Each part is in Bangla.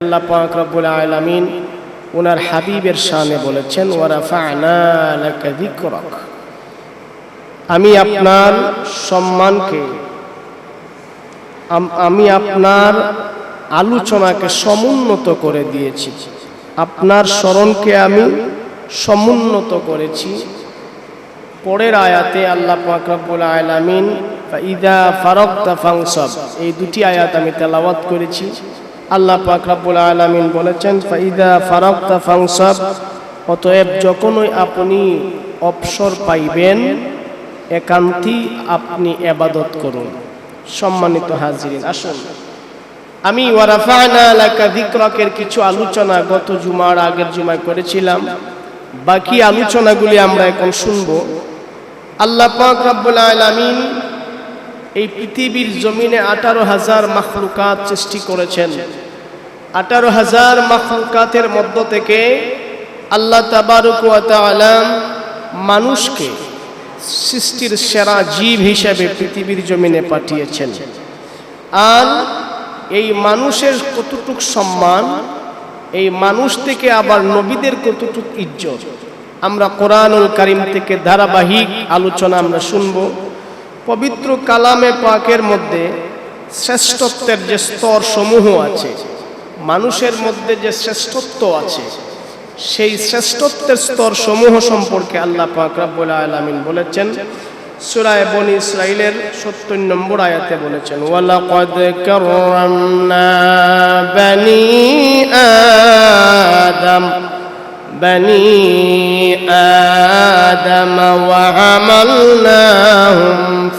আল্লাহ পাক রব্বুল আলামিন ওনার হাবিবের শানে বলেছেন যিকরাক। আমি আপনার সম্মানকে, আমি আপনার আলোচনাকে সমুন্নত করে দিয়েছি। আপনার স্মরণকে আমি সমুন্নত করেছি। পরের আয়াতে আল্লাহ পাক রব্বুল আলামিন ইদা ফারাগতা ফাংসাব এই দুটি আয়াত আমি তেলাওয়াত করেছি। আল্লাহ পাক রব্বুল আলামিন বলেছেন, ফাইদা ফারাগতা ফাংসাব অতএব যখনই আপনি অবসর পাইবেন, একান্তি আপনি এবাদত করুন। সম্মানিত হাজিরিন, আসুন। আমি ওয়ারাফা'না লাকা যিকরাকের কিছু আলোচনা গত জুমার আগের জুমায় করেছিলাম। বাকি আলোচনাগুলি আমরা এখন শুনব। আল্লাহ পাক রব্বুল আলামিন এই পৃথিবীর জমিনে আঠারো হাজার মাখলুকাত সৃষ্টি করেছেন। আঠারো হাজার মাখলুকাতের মধ্য থেকে আল্লাহ তাবারুক ওয়া তাআলা মানুষকে সৃষ্টির সেরা জীব হিসেবে পৃথিবীর জমিনে পাঠিয়েছেন। আর এই মানুষের কতটুক সম্মান, এই মানুষ থেকে আবার নবীদের কতটুক ইজ্জত, আমরা কোরআনুল কারিম থেকে ধারাবাহিক আলোচনা আমরা শুনব। পবিত্র কালামে পাকের মধ্যে শ্রেষ্ঠত্বের যে স্তর সমূহ আছে, মানুষের মধ্যে যে শ্রেষ্ঠত্ব আছে, সেই শ্রেষ্ঠত্বের স্তর সমূহ সম্পর্কে আল্লাহ পাক রাব্বুল আলামিন বলেছেন। সূরায়ে বনি ইসরাইলের 70 নম্বর আয়াতে বলেছেন ওয়ালা ওয়ালাকাদ কাররামনা বানি আদম। بني آدم وعملناهم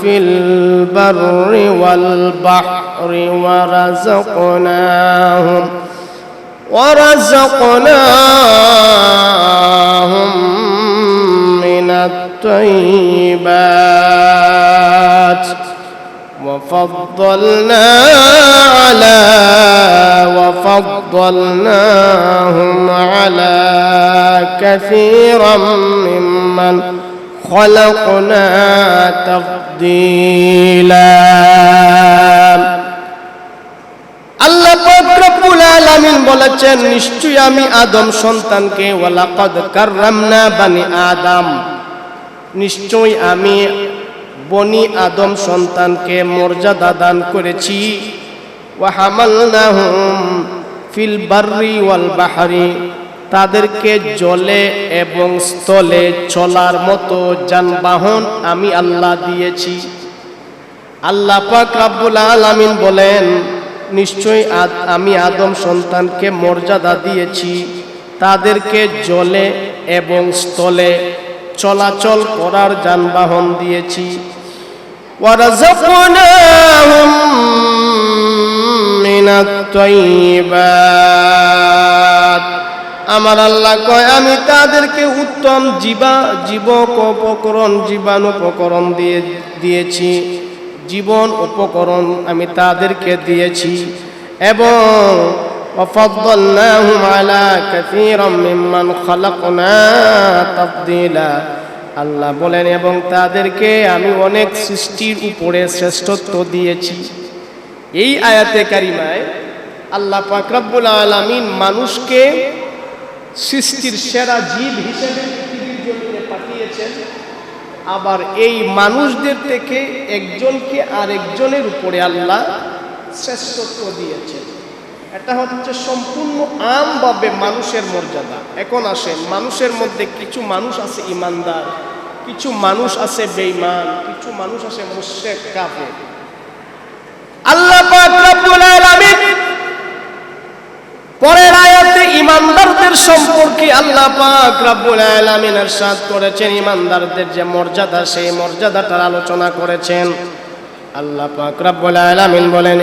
في البر والبحر ورزقناهم ورزقناهم من الطيبات. وفضلنا على وفضلناهم على كثيرا ممن خلقنا تفضيلا আল্লাহ পাক রব্বুল আলামিন বলেছেন নিশ্চয়ই আমি আদম সন্তানকে ওয়ালাকাদ কাররামনা বানি আদম নিশ্চয়ই আমি বনি আদম সন্তানকে মর্যাদা দান করেছি। ফিল ওয়াল বাহরি। তাদেরকে জলে এবং স্থলে চলার মতো যানবাহন আমি আল্লাহ দিয়েছি। আল্লাহ পাক রাব্বুল আলামিন বলেন, নিশ্চয়ই আমি আদম সন্তানকে মর্যাদা দিয়েছি। তাদেরকে জলে এবং স্থলে চলাচল করার যানবাহন দিয়েছি। وَرَزَقْنَاهُمْ مِنَ الطَّيِّبَاتِ আমার আল্লাহ কয় আমি তাদেরকে উত্তম জীবা জীবক উপকরণ জীবাণু উপকরণ দিয়ে দিয়েছি জীবন উপকরণ আমি তাদেরকে দিয়েছি এবং وفضلناهم على كثير ممن خلقنا تفضيلا আল্লাহ বলেন, এবং তাদেরকে আমি অনেক সৃষ্টির উপরে শ্রেষ্ঠত্ব দিয়েছি। এই আয়াতে কারিমায় আল্লাহ পাক রব্বুল আলামিন মানুষকে সৃষ্টির সেরা জীব হিসেবে পাঠিয়েছেন। আবার এই মানুষদের থেকে একজনকে আরেকজনের উপরে আল্লাহ শ্রেষ্ঠত্ব দিয়েছেন। এটা হচ্ছে সম্পূর্ণ আমভাবে মানুষের মর্যাদা এখন আসেন মানুষের মধ্যে কিছু মানুষ আছে ইমানদার কিছু মানুষ আছে বেঈমান কিছু মানুষ আছে মুশরিক কাফের আল্লাহ পাক রব্বুল আলামিন পরের আয়াতে ইমানদারদের সম্পর্কে আল্লাহ পাক রব্বুল আলামিন ارشاد করেছেন ইমানদারদের যে মর্যাদা সেই মর্যাদাটার আলোচনা করেছেন আল্লাহ পাক রব্বুল আলামিন বলেন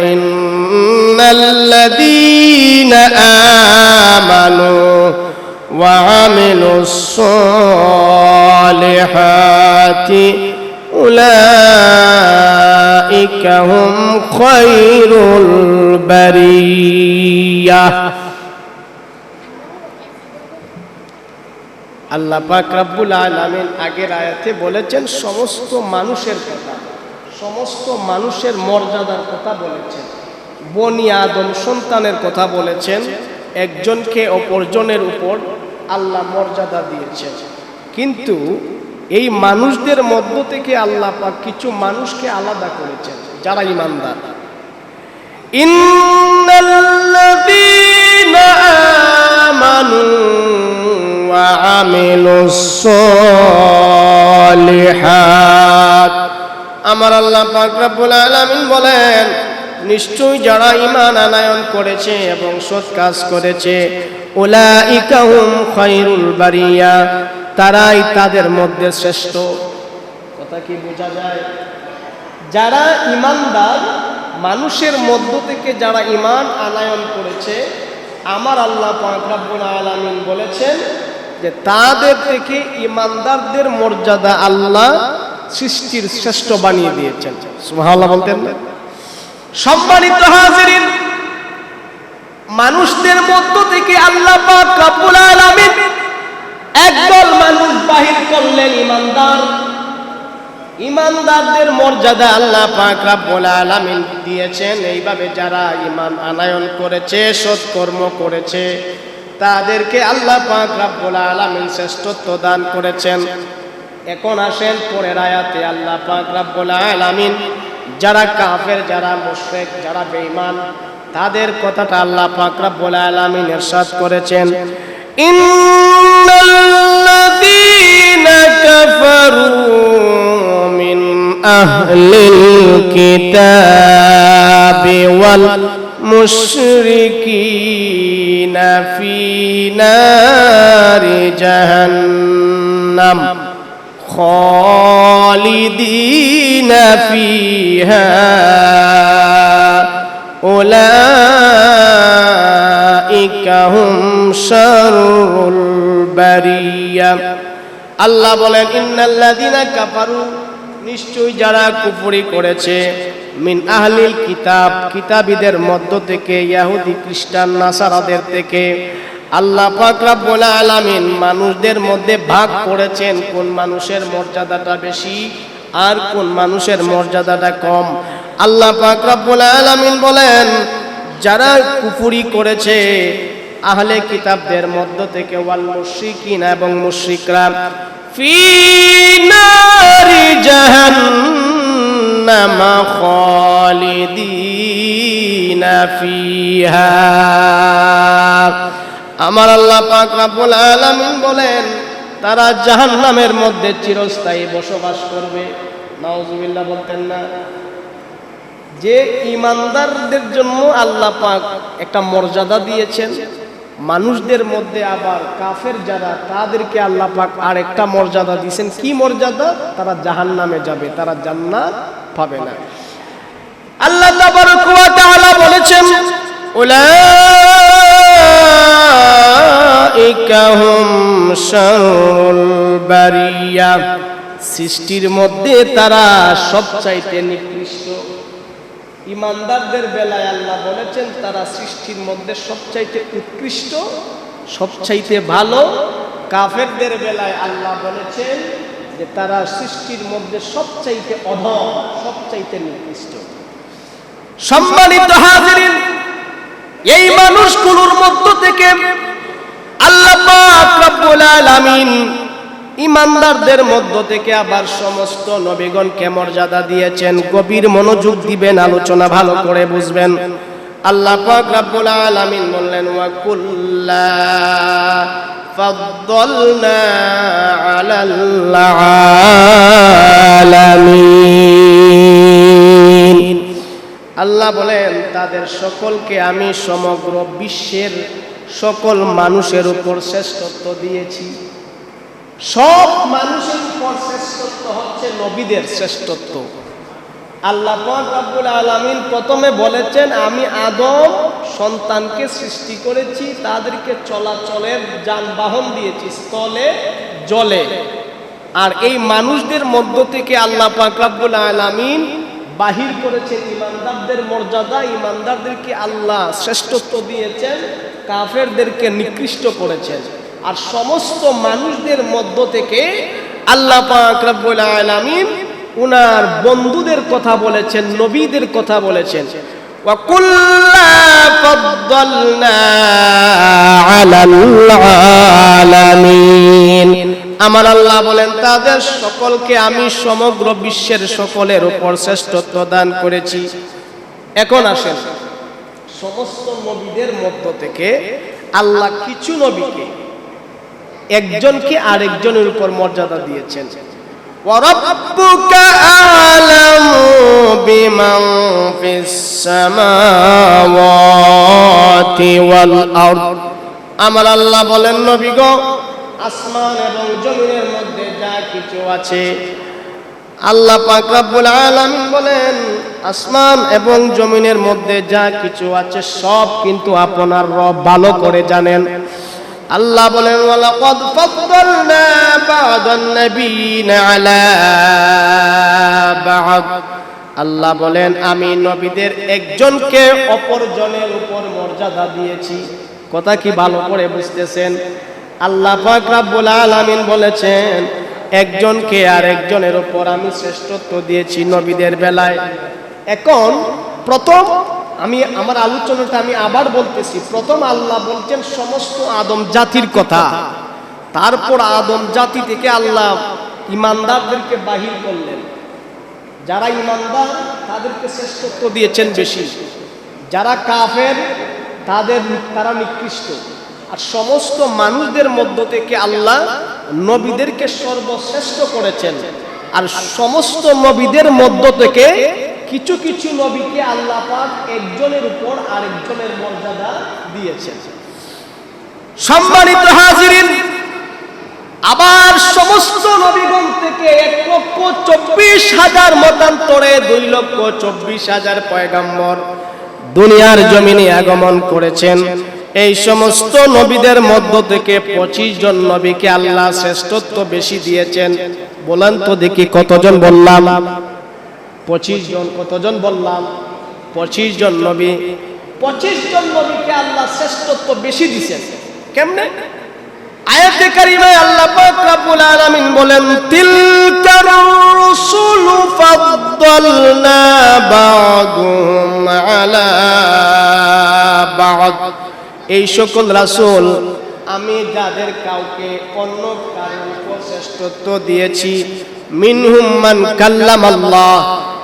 ইন্নাল্লাযীনা আমানু ওয়া আমিলুস সালিহাতি উলাইকা হুম খায়রুল বারিয়াহ আল্লাহ পাক রব্বুল আলামিন আগের আয়াতে বলেছেন, সমস্ত মানুষের কথা, সমস্ত মানুষের মর্যাদার কথা বলেছেন। বনি আদম সন্তানের কথা বলেছেন, একজনকে অপরজনের উপর আল্লাহ মর্যাদা দিয়েছেন। কিন্তু এই মানুষদের মধ্য থেকে আল্লাহ পাক কিছু মানুষকে আলাদা করেছেন, যারা ইমানদার। আমার আল্লাহ পাক রব্বুল আলামিন বলেন নিশ্চয়ই যারা ঈমান আনায়ন করেছে এবং সৎ কাজ করেছে ওলা হুম খায়রুল বারিয়া, তারাই তাদের মধ্যে শ্রেষ্ঠ। কথা কি বোঝা যায়? যারা ইমানদার মানুষের মধ্য থেকে যারা ইমান আনায়ন করেছে, আমার আল্লাহ পাক রব্বুল আলামিন বলেছেন যে তাদের থেকে ইমানদারদের মর্যাদা আল্লাহ সৃষ্টির শ্রেষ্ঠ বানিয়ে দিয়েছেন। সুবহানাল্লাহ বলতেন না? সম্মানিত হাজিরিন, মানুষদের মধ্য থেকে আল্লাহ পাক রব্বুল একদল মানুষ বাহির করলেন ইমানদার। ইমানদারদের মর্যাদা আল্লাহ পাক রব্বুল আলামিন দিয়েছেন। এইভাবে যারা ইমান আনায়ন করেছে, সৎকর্ম করেছে, তাদেরকে আল্লাহ পাক রব্বুল আলামিন শ্রেষ্ঠত্ব দান করেছেন। এখন আসেন পরের আয়াতে আল্লাহ পাক রব্বুল আলামিন যারা কাফের, যারা মুশরিক, যারা বেঈমান, তাদের কথাটা আল্লাহ পাক রব্বুল আলামিন ইরশাদ করেছেন। ইন্নাল্লাযীনা মিন মুশরিকিনা ফি নারি জাহান্নাম। خالدين فيها أولئك هم شر البرية আল্লাহ বলেন ইন্নাল্লাযীনা কাফারু নিশ্চয়ই যারা কুফরি করেছে মিন আহলিল কিতাব কিতাবীদের মধ্য থেকে ইহুদি খ্রিস্টান নাসারাদের থেকে আল্লাহ পাক রব্বুল আলামিন মানুষদের মধ্যে ভাগ করেছেন কোন মানুষের মর্যাদাটা বেশি আর কোন মানুষের মর্যাদাটা কম। আল্লাহ পাক রব্বুল আলামিন বলেন, যারা কুফরি করেছে, আহলে কিতাবদের মধ্য থেকে ওয়াল মুশরিকিন এবং মুশরিকরা, ফি নারি জাহান্নাম খালিদিনা ফিহা। আমার আল্লাহ পাক রব্বুল আলামিন বলেন, তারা জাহান্নামের মধ্যে চিরস্থায়ী বসবাস করবে। নাউজুবিল্লাহ বলতেন না। যে ইমানদারদের জন্য আল্লাহ পাক একটা মর্যাদা দিয়েছেন, মানুষদের মধ্যে আবার কাফের যারা, তাদেরকে আল্লাহ পাক আর একটা মর্যাদা দিয়েছেন। কি মর্যাদা? তারা জাহান্নামে যাবে, তারা জান্নাত পাবে না। আল্লাহ বলেছেন, উলাইকা হুম শারুল বারিয়া সৃষ্টির মধ্যে তারা সবচাইতে নিকৃষ্ট। ইমানদারদের বেলায় আল্লাহ বলেছেন, তারা সৃষ্টির মধ্যে সবচাইতে উৎকৃষ্ট, সবচাইতে ভালো। কাফেরদের বেলায় আল্লাহ বলেছেন যে তারা সৃষ্টির মধ্যে সবচাইতে অধম, সবচাইতে নিকৃষ্ট। সম্মানিত হাজিরিন এই মানুষগুলোর মধ্য থেকে আলামিন ইমানদারদের মধ্য থেকে আবার সমস্ত নবীগণকে মর্যাদা দিয়েছেন। গভীর মনোযোগ দিবেন, আলোচনা ভালো করে বুঝবেন। আল্লাহ পাক রব্বুল আলামিন বললেন, ওয়া কুল্লা ফাদ্দালনা আলাল আলামিন। আল্লাহ বলেন, তাদের সকলকে আমি সমগ্র বিশ্বের সকল মানুষের উপর শ্রেষ্ঠত্ব দিয়েছি। সব মানুষের উপর শ্রেষ্ঠত্ব হচ্ছে নবীদের শ্রেষ্ঠত্ব। আল্লাহ রাব্বুল আলামিন প্রথমে বলেছেন, আমি আদম সন্তানকে সৃষ্টি করেছি, তাদেরকে চলাচলের যানবাহন দিয়েছি, স্থলে, জলে। আর এই মানুষদের মধ্য থেকে আল্লাহ পাক রাব্বুল আলামিন বাহির করেছেন ইমানদারদের মর্যাদা, ইমানদারদেরকে আল্লাহ শ্রেষ্ঠত্ব দিয়েছেন, কাফেরদেরকে নিকৃষ্ট করেছেন। আর সমস্ত মানুষদের মধ্য থেকে আল্লাহ পাক আলামিন উনার বন্ধুদের কথা বলেছেন, নবীদের কথা বলেছেন। وكلا فضلنا على العالمين আমার আল্লাহ বলেন তাদের সকলকে আমি সমগ্র বিশ্বের সকলের উপর শ্রেষ্ঠত্ব দান করেছি এখন আসেন সমস্ত নবীদের মধ্য থেকে আল্লাহ কিছু নবীকে একজনকে আরেকজনের উপর মর্যাদা দিয়েছেন وربك أعلم بمن في السماوات والأرض আমার আল্লাহ বলেন নবী গো আসমান এবং জমিনের মধ্যে যা কিছু আছে আল্লাহ পাক রব্বুল আলামিন বলেন আসমান এবং জমিনের মধ্যে যা কিছু আছে সব কিন্তু আপনার রব ভালো করে জানেন আল্লাহ বলেন, ওয়ালাকাদ ফাদ্দালনা বা'দান নাবিয়িনা আলা বা'দ। আল্লাহ বলেন, আমি নবীদের একজনকে অপরজনের উপর মর্যাদা দিয়েছি। কথা কি ভালো করে বুঝতেছেন? আল্লাহ পাক রব্বুল আলামিন বলেছেন, একজনকে আর একজনের উপর আমি শ্রেষ্ঠত্ব দিয়েছি নবীদের বেলায়। এখন প্রথম আমি আমার আলোচনাটা আমি আবার বলতেছি। প্রথম আল্লাহ বলছেন, সমস্ত আদম জাতির কথা। তারপর আদম জাতি থেকে আল্লাহ ইমানদারদেরকে বাহির করলেন। যারা ইমানদার, তাদেরকে শ্রেষ্ঠত্ব দিয়েছেন বেশি। যারা কাফের, তাদের তারা নিকৃষ্ট। আর সমস্ত মানুষদের মধ্য থেকে আল্লাহ নবীদেরকে সর্বশ্রেষ্ঠ করেছেন। আর সমস্ত নবীদের মধ্য থেকে কিছু কিছু নবীকে আল্লাহ পাক একজনের উপর আরেকজনের মর্যাদা দিয়েছেন। সম্মানিত হাজিরিন, আবার সমস্ত নবীগণ থেকে এক লক্ষ চব্বিশ হাজার মতান্তরে দুই লক্ষ চব্বিশ হাজার পয়গাম্বর দুনিয়ার জমিনে আগমন করেছেন। এই সমস্ত নবীদের মধ্য থেকে পঁচিশ জন নবীকে আল্লাহ শ্রেষ্ঠত্ব বেশি দিয়েছেন। বলেন তো দেখি কতজন বললাম। পঁচিশ জন, কতজন বললাম? পঁচিশ জন নবী। পঁচিশ জন নবীকে আল্লাহ শ্রেষ্ঠত্ব বেশি দিয়েছেন কেমনে? আল্লাহ বলেন এই সকল রাসূল, আমি যাদের কাউকে অন্য উপর শ্রেষ্ঠত্ব দিয়েছি, মিনহুম মান কাল্লাম আল্লাহ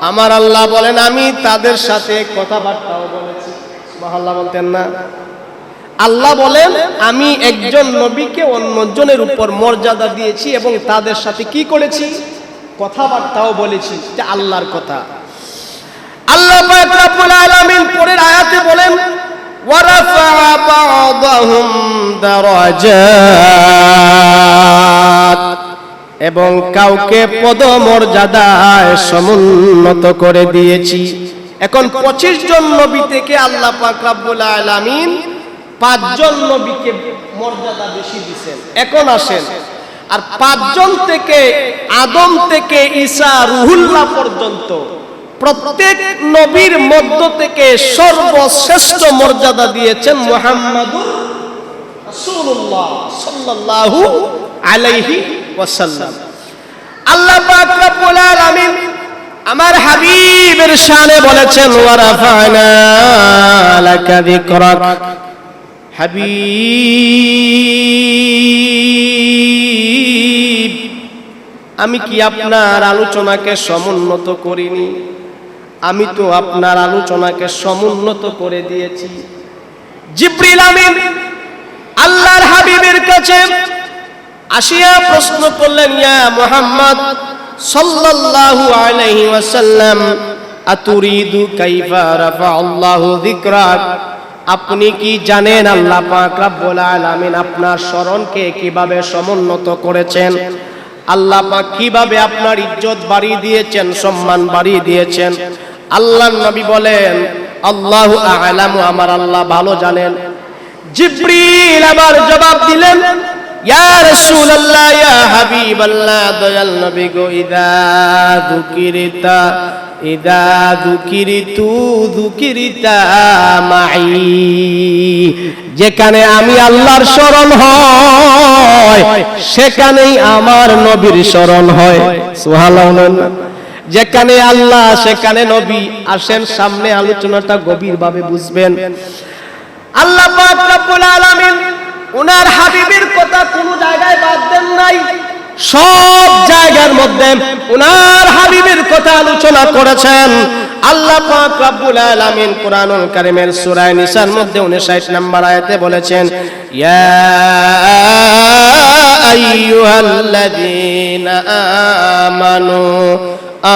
আমার আল্লাহ বলেন, আমি তাদের সাথে কথাবার্তাও বলেছি। সুবহানাল্লাহ বলতেন না। আল্লাহ বলেন, আমি একজন নবীকে অন্যজনের উপর মর্যাদা দিয়েছি এবং তাদের সাথে কি করেছি? কথাবার্তাও বলেছি, এটা আল্লাহর কথা। আল্লাহ রব্বুল আলামিন পরের আয়াতে বলেন, ওয়ারাফা বা'দাহুম দারাজাত। এবং কাউকে পদমর্যাদায় সমুন্নত করে দিয়েছি। এখন পঁচিশ জন নবী থেকে আল্লাহ পাক রব্বুল আলামিন পাঁচজন নবীকে মর্যাদা বেশি দিছেন। এখন আসেন। আর পাঁচজন থেকে আদম থেকে ঈসা রুহুল্লাহ পর্যন্ত প্রত্যেক নবীর মধ্য থেকে সর্বশ্রেষ্ঠ মর্যাদা দিয়েছেন মুহাম্মাদুর রাসূলুল্লাহ সাল্লাল্লাহু আলাইহি ওয়াসাল্লাম। আল্লাহ পাক রব্বুল আলামিন আমার হাবিবের শানে বলেছেন ওয়ারাফানা লাকা যিকরাক। হাবিব, আমি কি আপনার আলোচনাকে সমুন্নত করিনি? আমি তো আপনার আলোচনাকে সমুন্নত করে দিয়েছি। জিব্রিল আমিন আল্লাহর হাবিবের কাছে আসিয়া প্রশ্ন করলেন, ইয়া মুহাম্মদ সাল্লাল্লাহু আলাইহি ওয়াসাল্লাম, আতুরিদু কাইফা রাফা আল্লাহু যিকরাক? আপনি কি জানেন আল্লাহ পাক রব্বুল আলামিন আপনার স্মরণকে কীভাবে সমুন্নত করেছেন? আল্লাহ পাক কীভাবে আপনার ইজ্জত বাড়িয়ে দিয়েছেন, সম্মান বাড়িয়ে দিয়েছেন? আল্লাহর নবী বলেন, আল্লাহু আ'লামু আমার আল্লাহ ভালো জানেন। জিব্রিল আবার জবাব দিলেন দয়াল নবী গো, ইদা ইদা যুকিরিতা মাই। যেখানে আমি আল্লাহর শরণ হয়, সেখানেই আমার নবীর শরণ হয়। সুবহানাল্লাহ যেখানে আল্লাহ, সেখানে নবী। আসেন সামনে, আলোচনাটা গভীরভাবে বুঝবেন। আল্লাহ পাক ওনার হাবিবের কথা কোন জায়গায় বাদ দেন নাই। সব জায়গার মধ্যে ওনার হাবিবের কথা আলোচনা করেছেন। আল্লাহ পাক রব্বুল আলামিন কোরআনুল কারীমের সূরা নিসার মধ্যে 59 নম্বর আয়াতে বলেছেন, ইয়া আইয়ুহাল্লাযীনা আমানু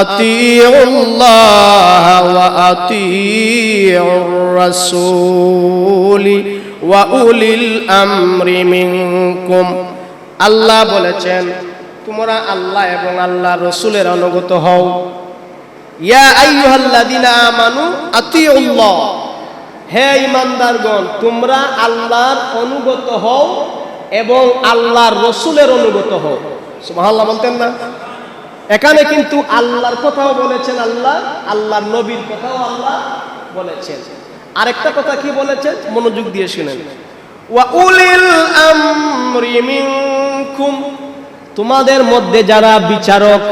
আতিউল্লাহ ওয়া আতিউর রাসূলি। ওয়া উলিল আমরি আল্লাহ বলেছেন, তোমরা আল্লাহ এবং আল্লাহ রসুলের অনুগত হও। ইয়া আইয়ুহাল্লাযীনা আমানু আতিউল্লাহ। হে ইমানদারগণ তোমরা আল্লাহর অনুগত হও এবং আল্লাহর রসুলের অনুগত হও। সুবহানাল্লাহ বলতেন না? এখানে কিন্তু আল্লাহর কথাও বলেছেন আল্লাহ, আল্লাহর নবীর কথাও আল্লাহ বলেছেন। আরেকটা কথা কি বলেছেন? মনোযোগ দিয়ে শুনেন। তোমাদের মধ্যে যারা বিচারক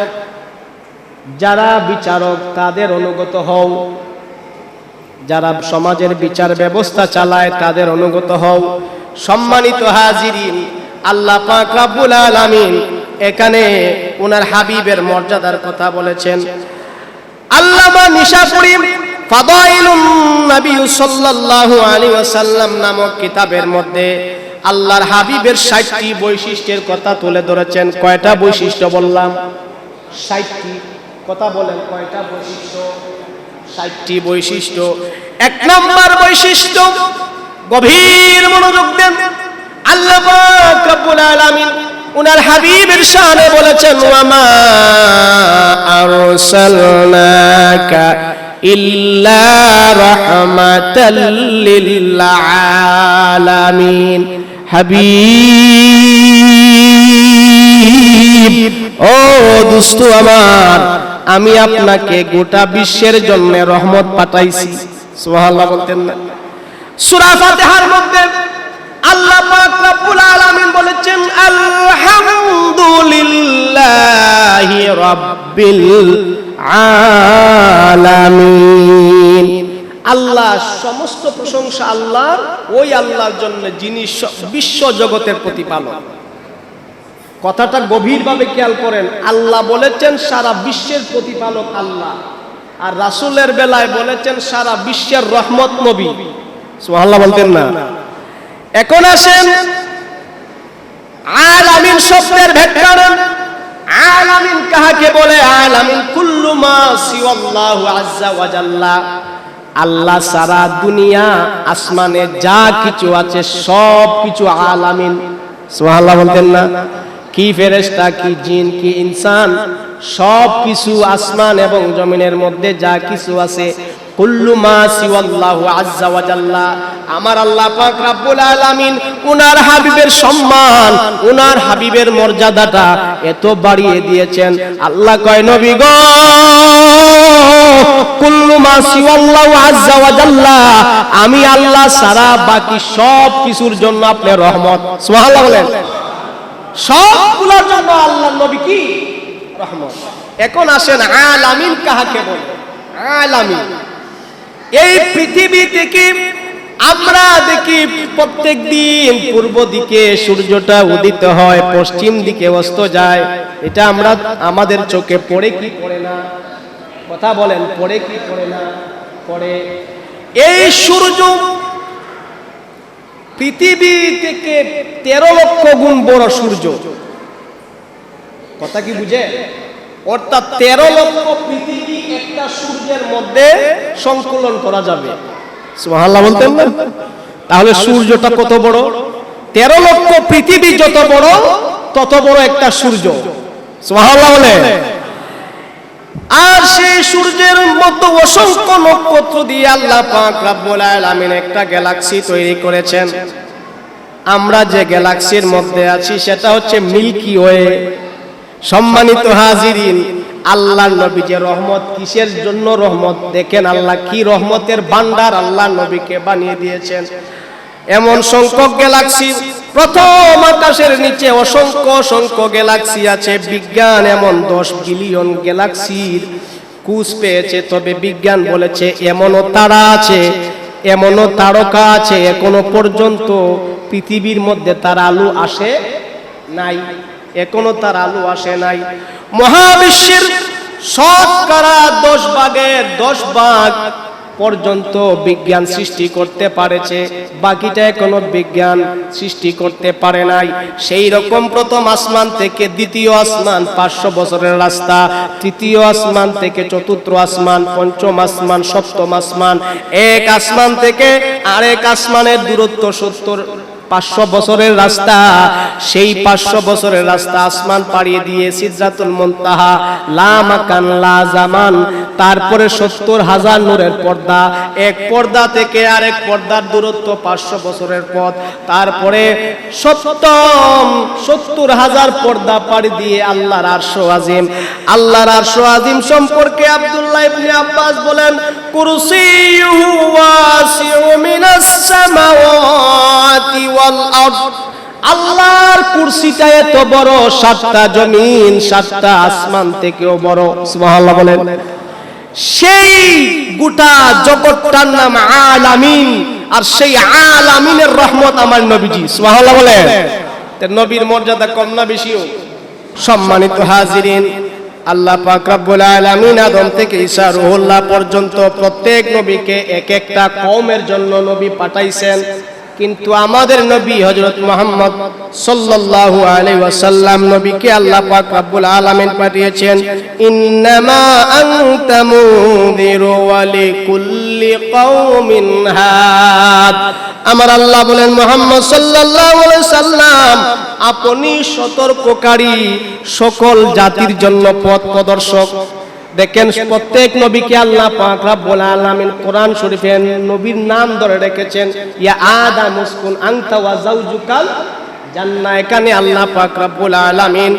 যারা বিচারক, তাদের অনুগত হও। যারা সমাজের বিচার ব্যবস্থা চালায়, তাদের অনুগত হও। সম্মানিত হাজিরিন, আল্লাহ পাক আলামিন এখানে ওনার হাবিবের মর্যাদার কথা বলেছেন। আল্লামা নিশাপুরি নামক কিতাবের মধ্যে আল্লাহর হাবিবের 60টি বৈশিষ্ট্যের কথা তুলে ধরেছেন। কয়টা বৈশিষ্ট্য বললাম? 60টি কথা বলেন, কয়টা বৈশিষ্ট্য? 60টি বৈশিষ্ট্য। এক নম্বর বৈশিষ্ট্য, গভীর মনোযোগ দেন। আল্লাহ পাক রব্বুল আলামিন উনার হাবিবের শানে বলেছেন ওয়ামা আরসালনাকা রাহমাতাল লিল আলামিন হাবিব, ও দুস্ত আমার, আমি আপনাকে গোটা বিশ্বের জন্য রহমত পাঠাইছি। সুবহানাল্লাহ বলতেন না। সূরা ফাতিহার মধ্যে আল্লাহ পাক রব্বুল আলামিন বলেছেন, আলহামদুলিল্লাহি রাব্বিল আলামিন। আল্লাহ সমস্ত প্রশংসা আল্লাহর, ওই আল্লাহর জন্য যিনি বিশ্ব জগতের প্রতিপালক। কথাটা গভীরভাবে খেয়াল করেন, আল্লাহ বলেছেন সারা বিশ্বের প্রতিপালক আল্লাহ। আর রাসূলের বেলায় বলেছেন সারা বিশ্বের রহমত নবী। সুবহানাল্লাহ বলতেন না। এখন আসেন আলামিন শব্দের ব্যাখ্যা নেন। আলামিন কাহাকে বলে? আলামিন কুল্লু মা সিওয়াল্লাহু আজ্জা ওয়া জাল্লা। আল্লাহ সারা দুনিয়া, আসমানে যা কিছু আছে, সব কিছু আলামিন। সুবহানাল্লাহ বলতেন না? কি ফেরেশতা, কি জিন, কি ইনসান, সব কিছু আসমান এবং জমিনের মধ্যে যা কিছু আছে। কুল্লু মা সিওয়াল্লাহু আজ্জা ওয়া জাল্লা। আমার আল্লাহ পাক রাব্বুল আলামিন উনার হাবিবের সম্মান, উনার হাবিবের মর্যাদাটা এত বাড়িয়ে দিয়েছেন। আল্লাহ কয়, নবী গো, কুল্লু মা সিওয়াল্লাহু আজ্জা ওয়া জাল্লা, আমি আল্লাহ সারা বাকি সব কিছুর জন্য আপনি রহমত। সুবহানাল্লাহ বলেন। সবগুলোর জন্য আল্লাহ নবী কি? রহমত। এখন আসেন, আলামিন কাহাকে বলে? আলামিন। এই পৃথিবী থেকে আমরা দেখি প্রত্যেক দিন পূর্ব দিকে সূর্যটা উদিত হয়, পশ্চিম দিকে অস্ত যায়। এটা আমরা আমাদের চোখে পড়ে কি পড়ে না? কথা বলেন, পড়ে কি পড়ে না? পড়ে। এই সূর্য পৃথিবী থেকে তেরো লক্ষ গুণ বড় সূর্য। কথা কি বুঝে? অর্থাৎ তেরো লক্ষ পৃথিবী একটা সূর্যের মধ্যে সংকলন করা যাবে। সুবহানাল্লাহ বলতেন না? তাহলে সূর্যটা কত বড়? তেরো লক্ষ পৃথিবী যত বড় তত বড় একটা সূর্য। সুবহানাল্লাহ বলে। আর সেই সূর্যের মধ্যে অসংখ্য নক্ষত্র দিয়ে আল্লাহ পাক রাব্বুল আলামিন একটা গ্যালাক্সি তৈরি করেছেন। আমরা যে গ্যালাক্সির মধ্যে আছি সেটা হচ্ছে মিল্কি ওয়ে। সম্মানিত হাজিরিন, আল্লাহ নবী যে রহমত, কিসের জন্য রহমত? দেখেন আল্লাহ কি রহমতের ভান্ডার আল্লাহ নবীকে বানিয়ে দিয়েছেন। এমন সংখ্যক গ্যালাক্সি, প্রথম আকাশের নিচে অসংখ্য অসংখ্য গ্যালাক্সি আছে। বিজ্ঞান এমন দশ বিলিয়ন গ্যালাক্সির কুচ পেয়েছে, তবে বিজ্ঞান বলেছে এমনও তারা আছে, এমনও তারকা আছে। এখনও পর্যন্ত পৃথিবীর মধ্যে তার আলু আসে নাই। এখনও তার আলু আসে নাই। মহাবিশ্বের শতকরা দশ ভাগের দশ ভাগ পর্যন্ত বিজ্ঞান সৃষ্টি করতে পারেছে, বাকিটা এখনও বিজ্ঞান সৃষ্টি করতে পারে নাই। সেই রকম প্রথম আসমান থেকে দ্বিতীয় আসমান, পাঁচশো বছরের রাস্তা, তৃতীয় আসমান থেকে চতুর্থ আসমান, পঞ্চম আসমান, সপ্তম আসমান, এক আসমান থেকে আরেক আসমানের দূরত্ব সত্তর পাঁচশো বছরের রাস্তা, সেই পাঁচশো বছরের রাস্তা আসমান পাড়িয়ে দিয়ে সিদ্ধাতুল মন্তাহা লামাকান লা জামান তারপরে সত্তর হাজার নূরের পর্দা, এক পর্দা থেকে আরেক পর্দার দূরত্ব পাঁচশো বছরের পথ। তারপরে সপ্তম সত্তর হাজার পর্দা পাড়ি দিয়ে আল্লাহর আরশো আজিম। আল্লাহর আরশো আজিম সম্পর্কে আব্দুল্লাহ ইবনে আব্বাস বলেন, কুরসিয়ুহু ওয়াসিউ মিনাস সামাওয়াতি ওয়াল আরদ। আল্লাহর কুরসিটা এত বড়, সাতটা জমিন, সাতটা আসমান থেকেও বড়, সুবহানাল্লাহ বলেন। সেই গোটা জগৎটার নাম আলামিন, আর সেই আলামিনের রহমত আমার নবীজি, সুবহানাল্লাহ বলেন। তে নবীর মর্যাদা কম না বেশিও? সম্মানিত হাজিরিন, আল্লাহ পাক রব্বুল আলামিন আদম থেকে ঈসা রুহুল্লাহ পর্যন্ত প্রত্যেক নবীকে এক একটা কওমের জন্য নবী পাঠাইছেন। কিন্তু আমাদের নবী হজরত মোহাম্মদ সাল্লাল্লাহু আলাইহি ওয়াসাল্লাম নবীকে আল্লাহ পাক রব্বুল আলামিন পাঠিয়েছেন, ইন্নামা আনতা মুনযিরু ওয়া লিকুল্লি কওমিন হাদ। আমার আল্লাহ বলেন, মোহাম্মদ সাল্লাল্লাহু আলাইহি সাল্লাম আপনি সতর্ককারী সকল জাতির জন্য পথ প্রদর্শক দেখেন প্রত্যেক নবীকে আল্লাহ পাক রব্বুল আলামিন কোরআন শরীফে নবীর নাম ধরে রেখেছেন, ইয়া আদাম উসকুন আনতা ওয়া যাওজুকাল জান্নাহ। এখানে আল্লাহ পাক রব্বুল আলামিন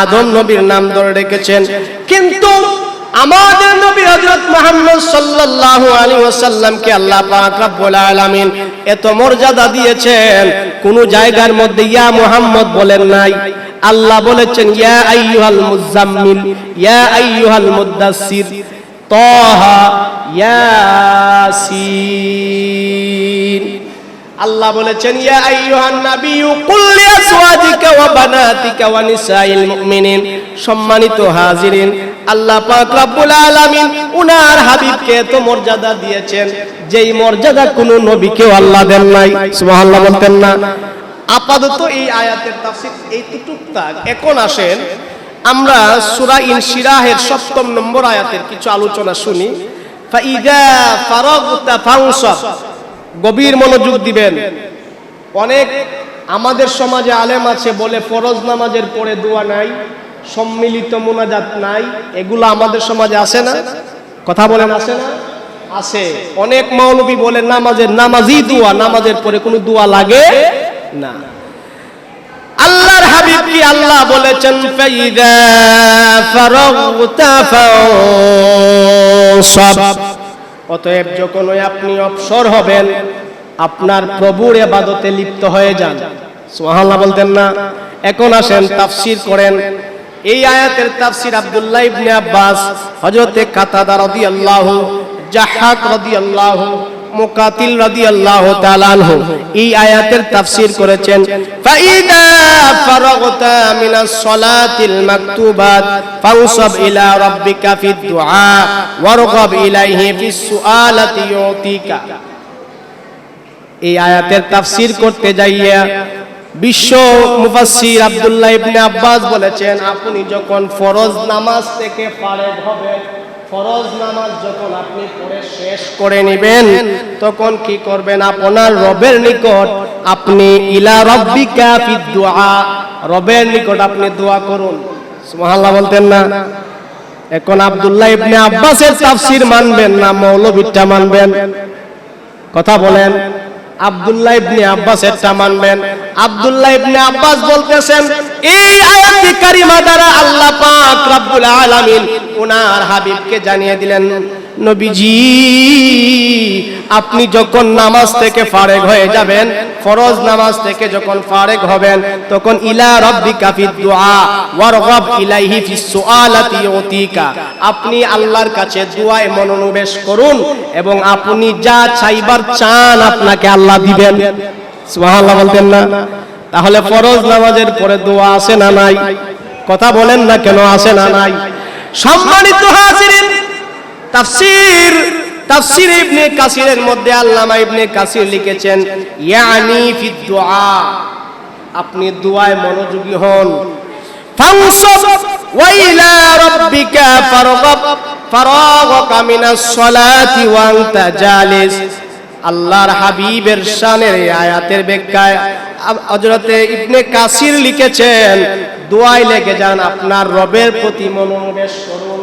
আদম নবীর নাম ধরে রেখেছেন। কিন্তু আমাদের নবী হযরত মুহাম্মদ সাল্লাল্লাহু আলাইহি ওয়াসাল্লামকে আল্লাহ পাক রব্বুল আলামিন এত মর্যাদা দিয়েছেন, কোন জায়গার মধ্যে ইয়া মুহাম্মদ বলেন নাই। আল্লাহ বলেছেন, ইয়া আইয়ুহাল মুজাম্মিল ইয়া আইয়ুহাল মুদাসসির, তাহা ইয়াসিন। আল্লাহ বলেছেন, ইয়া আইয়ুহান নাবিয়্যু, কুল লিআজওয়াজিকা ওয়া বানাতিকা ওয়া নিসাইল মুমিনিন। সম্মানিত হাজিরিন, আল্লাহ পাক রব্বুল আলামিন উনার হাবিবকে এত মর্যাদা দিয়েছেন, যেই মর্যাদা কোনো নবীকেও আল্লাহ দেন নাই। সুবহানাল্লাহ বলতেন না। আপাতত এই আয়াতের তাফসীর এইটুক থাক এখন আসেন। আমরা সূরা ইনশিরাহের সপ্তম নম্বর আয়াতের কিছু আলোচনা শুনি। গভীর মনোযোগ দিবেন। অনেক আমাদের সমাজে আলেম আছে বলে ফরজ নামাজের পরে দোয়া নাই, সম্মিলিত মোনাজাত নাই, এগুলো আমাদের সমাজে আসে না? কথা বলেন, আসে না? আছে অনেক মৌলবী বলে নামাজের নামাজই দোয়া, নামাজের পরে কোনো দোয়া লাগে না। আল্লাহর হাবিব কি আল্লাহ বলেছেন, ফাইদা অতএব যখন ওই আপনি অবসর হবেন, আপনার প্রভুর এবাদতে লিপ্ত হয়ে যান। সুবহানাল্লাহ বলতেন না। এখন আসেন, তাফসীর করেন। এই আয়াতের তাফসীর আব্দুল্লাহ ইবনে আব্বাস, হযরতে কাতাদা রাদিয়াল্লাহু জাহাক রাদিয়াল্লাহু মুকাতিল রাদিয়াল্লাহু তাআলা আনহু এই আয়াতের তাফসীর করেছেন, ফাইদা ফারাগতা মিনাস সালাতিল মাকতুবাত ইলা রাব্বিকা ফিদ দুআ ইলাইহি ফিস সুআলাতি ইউতিকা। এই আয়াতের তাফসীর করতে যাইয়া বিশ্ব মুফাসসির আব্দুল্লাহ ইবনে আব্বাস বলেছেন, আপনি যখন ফরজ নামাজ থেকে ফারেগ হবেন ফরজ নামাজ যখন আপনি পড়ে শেষ করে নেবেন তখন কি করবেন? আপনার রবের নিকট আপনি ইলা রব্বিকা ফি দুআ। রবের নিকট আপনি দোয়া করুন। সুবহানাল্লাহ বলতেন না? এখন আব্দুল্লাহ ইবনে আব্বাসের তাফসীর মানবেন না মৌলভীরটা মানবেন। কথা বলেন আব্দুল্লাহ ইবনে আব্বাসেরটা মানবেন। আব্দুল্লাহ ইবনে আব্বাস বলতেছেন এই আয়াতি কারিমা দ্বারা আল্লাহ পাক রব্বুল আলামিন উনার হাবিবকে জানিয়ে দিলেন, নবীজি, আপনি যখন নামাজ থেকে ফারেক হয়ে যাবেন, ফরজ নামাজ থেকে যখন ফারেক হবেন, তখন ইলা রাব্বিকা ফিদ দুআ ওয়ারগাব ইলাইহি ফিস সুআলাতি ইউতিকা। আপনি আল্লাহর কাছে দোয়ায় মনোনিবেশ করুন এবং আপনি যা চাইবার চান আপনাকে আল্লাহ দিবেন। সুবহানাল্লাহ বলতেন না? তাহলে ফরজ নামাজের পরে দোয়া আছে না নাই? কথা বলেন না কেন আছে না নাই? সম্মানিত হাজিরিন তাফসীর তাফসীর ইবনে কাসিরের মধ্যে আল্লামা ইবনে কাসির লিখেছেন ইয়ানি ফিদ দুআ। আপনি দোয়ায় মনোযোগী হন। ফানসব ওয়া ইলা রাব্বিকা ফারগাব ফারাগাকা মিনাস সালাতি ওয়া আনতা জালিস। আল্লাহর হাবিবের শানের আয়াতের ব্যাখ্যায় হযরতে ইবনে কাসির লিখেছেন দোয়ায় লেগে যান আপনার রবের প্রতি মনোনিবেশ করুন।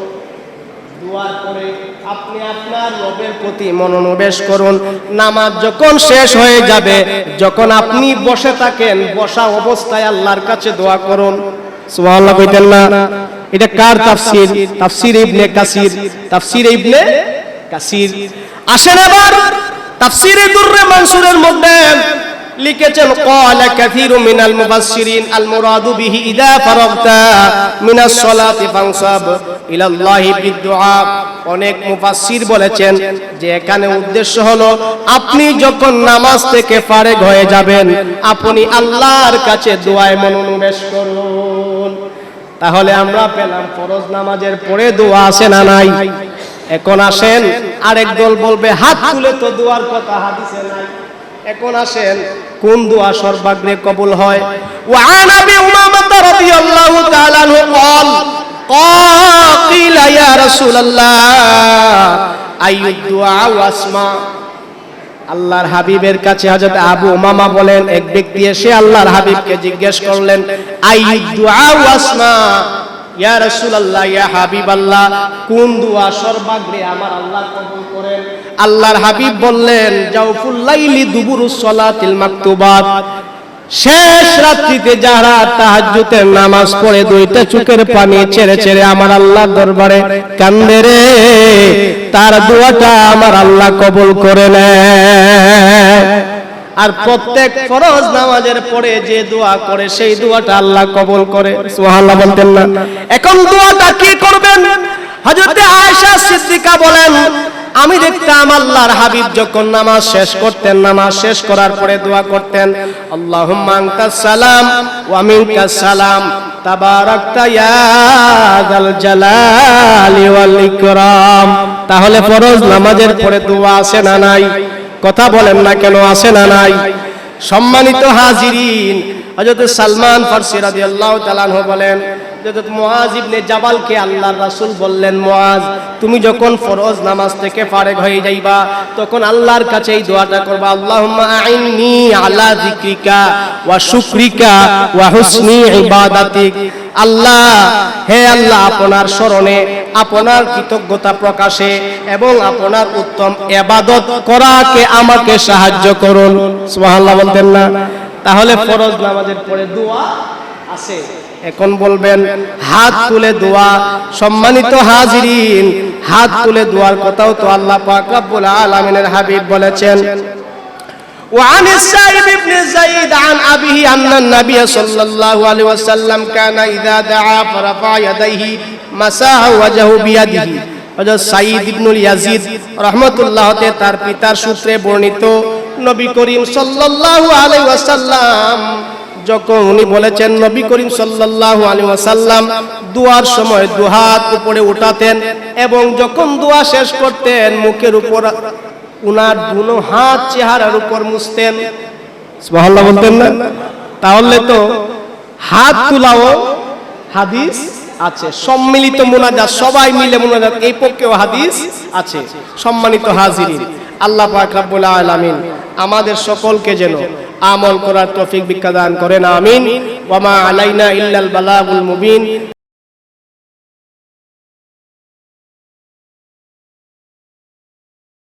দোয়ার পরে আপনি আপনার রবের প্রতি মনোনিবেশ করুন। নামাজ যখন শেষ হয়ে যাবে যখন আপনি বসে থাকেন বসা অবস্থায় আল্লাহর কাছে দোয়া করুন। সুবহানাল্লাহ কইতেন না এটা কার তাফসীর? তাফসীর? ইবনে কাসির। তাফসীর ইবনে কাসির। আসেন এবার তাফসীরে দুররে মানসুরের মধ্যে। লিখেছেন, ক্বালা কাসীরু মিনাল মুফাসসিরিন, আল মুরাদু বিহি ইযা ফারাগতা মিনাস সালাতি ফানসাব ইলাল্লাহি বিদুআ অনেক মুফাসসির বলেছেন যে এখানে উদ্দেশ্য হলো, আপনি যখন নামাজ থেকে ফারেগ হয়ে যাবেন, আপনি আল্লাহর কাছে দোয়ায় মনোনিবেশ করুন। তাহলে আমরা পেলাম, ফরজ নামাজের পরে দোয়া আছে না নাই? এখন আসেন, আরেক দল বলবে, হাত তুলে তো দোয়ার কথা হাদিসে নাই। এখন আসেন কোন দোয়া সর্বাগ্রে কবুল হয় ওয়ান আবি উমামা রাদিয়াল্লাহু তাআলা আনহু قال قيل يا رسول الله اي الدعاء واسمع আল্লাহর হাবিবের কাছে হযরত আবু উমামা বলেন এক ব্যক্তি এসে আল্লাহর হাবিবকে জিজ্ঞেস করলেন আই দুআ ওয়াসমা ইয়া ইয়া কোন সর্বাগ্রে আমার আল্লাহ কবুল করেন? আল্লাহর হাবিব বললেন জাউফুল লাইলি দুবুরুস সালাতিল মাকতুবাত। শেষ রাত্রিতে যারা তাহাজ্জুদের নামাজ পড়ে, দুইটা চোখের পানি ছেড়ে ছেড়ে আমার আল্লাহ দরবারে কান্দে রে। তার দোয়াটা আমার আল্লাহ কবুল করে নেয়। আর প্রত্যেক ফরজ নামাজের পরে যে দোয়া করে, সেই দোয়াটা আল্লাহ কবুল করে। সুবহানাল্লাহ বলতেন না। এখন দোয়াটা কি করবেন? হযরতে আয়েশা সিদ্দিকা বলেন, আমি দেখতাম আল্লাহর হাবিব যখন নামাজ শেষ করতেন, নামাজ শেষ করার পরে দোয়া করতেন, আল্লাহুম্মা আনতাস সালাম ওয়া মিনকাস সালাম, তাবারাকতা ইয়া যাল জালালি ওয়াল ইকরাম। তাহলে ফরজ নামাজের পরে দোয়া আছে না নাই? কথা বলেন না কেন, আছে না নাই? সম্মানিত হাজিরিন, হযরত সালমান ফারসি রাদিয়াল্লাহু তাআলা বলেন, হযরত মুআজ ইবনে জাবালকে আল্লাহর রাসূল বললেন, মুআজ, তুমি যখন ফরজ নামাজ থেকে ফারেগ হয়ে যাইবা, তখন আল্লাহর কাছে এই দোয়াটা করবা, আল্লাহুম্মা আইন্নি আলা যিকরিকা ওয়া শুকরিকা ওয়া হুসনি ইবাদাতিক। আল্লাহ, হে আল্লাহ, আপনার স্মরণে আপনার কৃতজ্ঞতা প্রকাশে এবং আপনার উত্তম এবাদত করাকে আমাকে সাহায্য করুন সুবহানাল্লাহ বলতেন না তাহলে ফরজ নামাজের পরে দোয়া আছে এখন বলবেন হাত তুলে দোয়া সম্মানিত হাজিরিন হাত তুলে দোয়ার কথাও তো আল্লাহ পাক রব্বুল আলামিনের হাবিব বলেছেন وعن السائب بن زيد عن أبيه أن النبي صلى الله عليه وسلم كان إذا دعا فرفع يديه ইবনুল তার পিতার সূত্রে বর্ণিত নবী করিম সাল্লাম যখন উনি বলেছেন, নবী করিম সাল্লাহ আলাইহি ওয়াসাল্লাম দুয়ার সময় দুহাত উপরে উঠাতেন এবং যখন দুয়া শেষ করতেন, মুখের উপর উনার দুনো হাত চেহারার উপর মুসতেন বলতেন না? তাহলে তো হাত তুলাও হাদিস আছে। সম্মিলিত মুনাজাত, সবাই মিলে মুনাজাত, এই পক্ষেও হাদিস আছে। সম্মানিত হাজিরিন, আল্লাহ পাক রব্বুল আলামিন আমাদের সকলকে যেন আমল করার তৌফিক বিজ্ঞা দান করেন, আমিন। ওয়া মা আলাইনা ইল্লাল বালাগুল মুবিন।